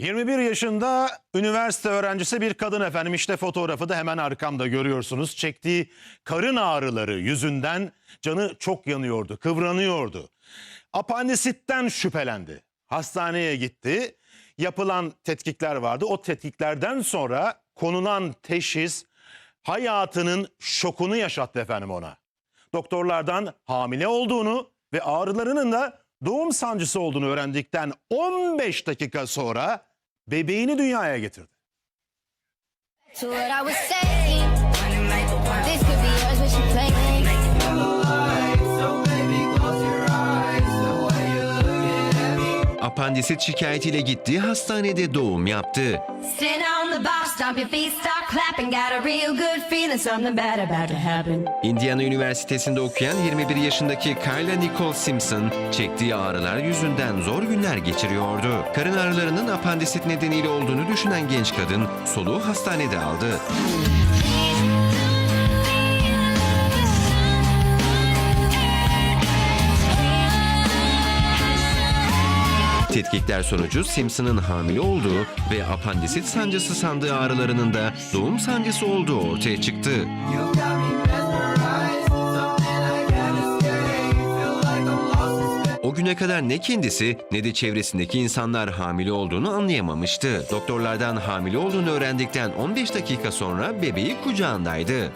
21 yaşında üniversite öğrencisi bir kadın efendim işte fotoğrafı da hemen arkamda görüyorsunuz. Çektiği karın ağrıları yüzünden canı çok yanıyordu, kıvranıyordu. Apandisitten şüphelendi. Hastaneye gitti. Yapılan tetkikler vardı. O tetkiklerden sonra konulan teşhis hayatının şokunu yaşattı efendim ona. Doktorlardan hamile olduğunu ve ağrılarının da doğum sancısı olduğunu öğrendikten 15 dakika sonra bebeğini dünyaya getirdi. To what I was saying. Apandisit şikayetiyle gittiği hastanede doğum yaptı. Indiana Üniversitesi'nde okuyan 21 yaşındaki Kyla Nicole Simpson çektiği ağrılar yüzünden zor günler geçiriyordu. Karın ağrılarının apandisit nedeniyle olduğunu düşünen genç kadın soluğu hastanede aldı. Tetkikler sonucu Simpson'ın hamile olduğu ve apandisit sancısı sandığı ağrılarının da doğum sancısı olduğu ortaya çıktı. O güne kadar ne kendisi ne de çevresindeki insanlar hamile olduğunu anlayamamıştı. Doktorlardan hamile olduğunu öğrendikten 15 dakika sonra bebeği kucağındaydı.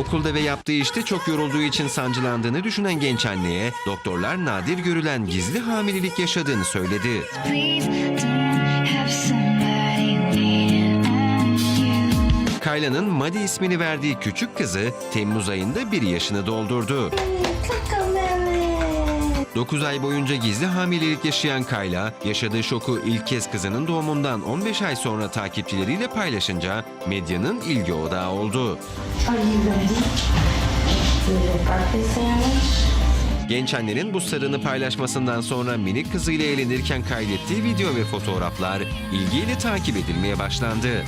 Okulda ve yaptığı işte çok yorulduğu için sancılandığını düşünen genç anneye doktorlar nadir görülen gizli hamilelik yaşadığını söyledi. Kayla'nın Maddie ismini verdiği küçük kızı Temmuz ayında bir yaşını doldurdu. 9 ay boyunca gizli hamilelik yaşayan Kayla, yaşadığı şoku ilk kez kızının doğumundan 15 ay sonra takipçileriyle paylaşınca medyanın ilgi odağı oldu. Genç annenin bu sırrını paylaşmasından sonra minik kızıyla eğlenirken kaydettiği video ve fotoğraflar ilgiyle takip edilmeye başlandı.